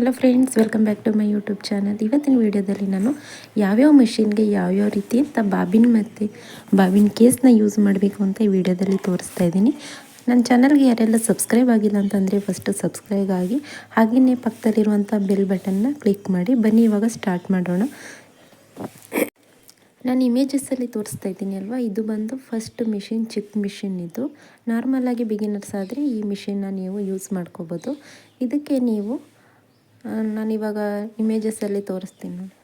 Hello friends, welcome back to my YouTube channel. ಇವತ್ತಿನ ವಿಡಿಯೋದಲ್ಲಿ ನಾನು ಯಾವ್ಯಾವ ಮೆಷಿನ್ಗೆ ಯಾವ್ಯಾವ ರೀತಿ ಅಂತ ಬಾಬಿನ್ ಮತ್ತು ಬಾಬಿನ್ ಕೇಸ್ನ ಯೂಸ್ ಮಾಡಬೇಕು ಅಂತ ಈ ವಿಡಿಯೋದಲ್ಲಿ ತೋರಿಸ್ತಾ ಇದ್ದೀನಿ. ನನ್ನ ಚಾನಲ್ಗೆ ಯಾರೆಲ್ಲ ಸಬ್ಸ್ಕ್ರೈಬ್ ಆಗಿಲ್ಲ ಅಂತಂದರೆ ಫಸ್ಟು ಸಬ್ಸ್ಕ್ರೈಬ್ ಆಗಿ, ಹಾಗೆಯೇ ಪಕ್ಕದಲ್ಲಿರುವಂಥ ಬೆಲ್ ಬಟನ್ನ ಕ್ಲಿಕ್ ಮಾಡಿ, ಬನ್ನಿ ಇವಾಗ ಸ್ಟಾರ್ಟ್ ಮಾಡೋಣ. ನಾನು ಇಮೇಜಸ್ಸಲ್ಲಿ ತೋರಿಸ್ತಾ ಇದ್ದೀನಿ ಅಲ್ವಾ? ಇದು ಬಂದು ಫಸ್ಟ್ ಮಿಷಿನ್ ಚಿಕ್ಕ ಮಿಷಿನ್ ಇದು. ನಾರ್ಮಲಾಗಿ ಬಿಗಿನರ್ಸ್ ಆದರೆ ಈ ಮಿಷಿನ್ನ ನೀವು ಯೂಸ್ ಮಾಡ್ಕೋಬೋದು. ಇದಕ್ಕೆ ನೀವು ನಾನಿವಾಗ ಇಮೇಜಸ್ಸಲ್ಲಿ ತೋರಿಸ್ತೀನಿ. ನೋಡಿ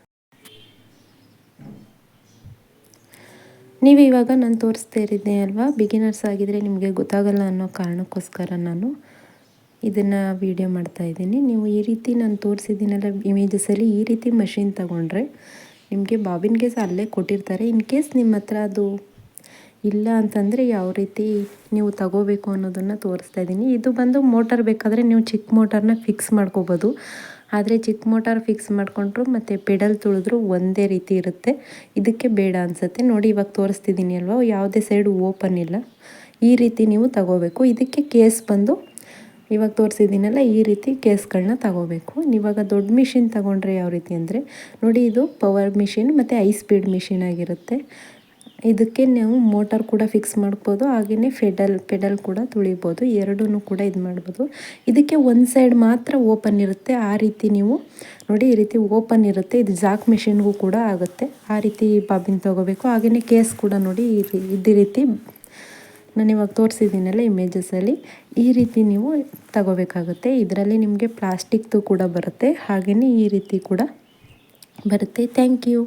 ನೀವು ಇವಾಗ ನಾನು ತೋರಿಸ್ತಾ ಇರಿದ್ದೆ ಅಲ್ವಾ? ಬಿಗಿನರ್ಸ್ ಆಗಿದ್ರೆ ನಿಮಗೆ ಗೊತ್ತಾಗಲ್ಲ ಅನ್ನೋ ಕಾರಣಕ್ಕೋಸ್ಕರ ನಾನು ಇದನ್ನು ವೀಡಿಯೋ ಮಾಡ್ತಾ ಇದ್ದೀನಿ. ನೀವು ಈ ರೀತಿ ನಾನು ತೋರಿಸಿದ್ದೀನಲ್ಲ ಇಮೇಜಸಲ್ಲಿ ಈ ರೀತಿ ಮಷಿನ್ ತಗೊಂಡ್ರೆ ನಿಮಗೆ ಬಾಬಿನ್ ಕೇಸ್ ಅಲ್ಲೇ ಕೊಟ್ಟಿರ್ತಾರೆ. ಇನ್ ಕೇಸ್ ನಿಮ್ಮ ಹತ್ರ ಅದು ಇಲ್ಲ ಅಂತಂದರೆ ಯಾವ ರೀತಿ ನೀವು ತಗೋಬೇಕು ಅನ್ನೋದನ್ನು ತೋರಿಸ್ತಾ ಇದ್ದೀನಿ. ಇದು ಬಂದು ಮೋಟರ್ ಬೇಕಾದರೆ ನೀವು ಚಿಕ್ಕ ಮೋಟರ್ನ ಫಿಕ್ಸ್ ಮಾಡ್ಕೋಬೋದು. ಆದರೆ ಚಿಕ್ಕ ಮೋಟಾರ್ ಫಿಕ್ಸ್ ಮಾಡಿಕೊಂಡ್ರು ಮತ್ತು ಪೆಡಲ್ ತುಳಿದ್ರು ಒಂದೇ ರೀತಿ ಇರುತ್ತೆ. ಇದಕ್ಕೆ ಬೇಡ ಅನಿಸುತ್ತೆ. ನೋಡಿ ಇವಾಗ ತೋರಿಸ್ತಿದ್ದೀನಿ ಅಲ್ವಾ? ಯಾವುದೇ ಸೈಡು ಓಪನ್ ಇಲ್ಲ. ಈ ರೀತಿ ನೀವು ತಗೋಬೇಕು. ಇದಕ್ಕೆ ಕೇಸ್ ಬಂದು ಇವಾಗ ತೋರಿಸಿದ್ದೀನಲ್ಲ, ಈ ರೀತಿ ಕೇಸ್ಗಳನ್ನ ತಗೋಬೇಕು. ಇವಾಗ ದೊಡ್ಡ ಮಿಷಿನ್ ತಗೊಂಡ್ರೆ ಯಾವ ರೀತಿ ಅಂದರೆ, ನೋಡಿ ಇದು ಪವರ್ ಮಿಷಿನ್ ಮತ್ತು ಐ ಸ್ಪೀಡ್ ಮಿಷಿನ್ ಆಗಿರುತ್ತೆ. ಇದಕ್ಕೆ ನಾವು ಮೋಟಾರ್ ಕೂಡ ಫಿಕ್ಸ್ ಮಾಡ್ಬೋದು ಹಾಗೆಯೇ ಫೆಡಲ್, ಪೆಡಲ್ ಕೂಡ ತುಳಿಬೋದು ಎರಡೂ ಕೂಡ ಇದು ಮಾಡ್ಬೋದು. ಇದಕ್ಕೆ ಒಂದು ಸೈಡ್ ಮಾತ್ರ ಓಪನ್ ಇರುತ್ತೆ, ಆ ರೀತಿ ನೀವು ನೋಡಿ ಈ ರೀತಿ ಓಪನ್ ಇರುತ್ತೆ, ಇದು ಜಾಕ್ ಮೆಷಿನ್ಗೂ ಕೂಡ ಆಗುತ್ತೆ. ಆ ರೀತಿ ಬಾಬಿನ್ ತೊಗೋಬೇಕು ಹಾಗೆಯೇ ಕೇಸ್ ಕೂಡ ನೋಡಿ ಇದೇ ರೀತಿ ನಾನು ಇವಾಗ ತೋರಿಸಿದ್ದೀನಲ್ಲ ಇಮೇಜಸ್ಸಲ್ಲಿ ಈ ರೀತಿ ನೀವು ತಗೋಬೇಕಾಗುತ್ತೆ. ಇದರಲ್ಲಿ ನಿಮಗೆ ಪ್ಲಾಸ್ಟಿಕ್ದು ಕೂಡ ಬರುತ್ತೆ ಹಾಗೆಯೇ ಈ ರೀತಿ ಕೂಡ ಬರುತ್ತೆ. Thank you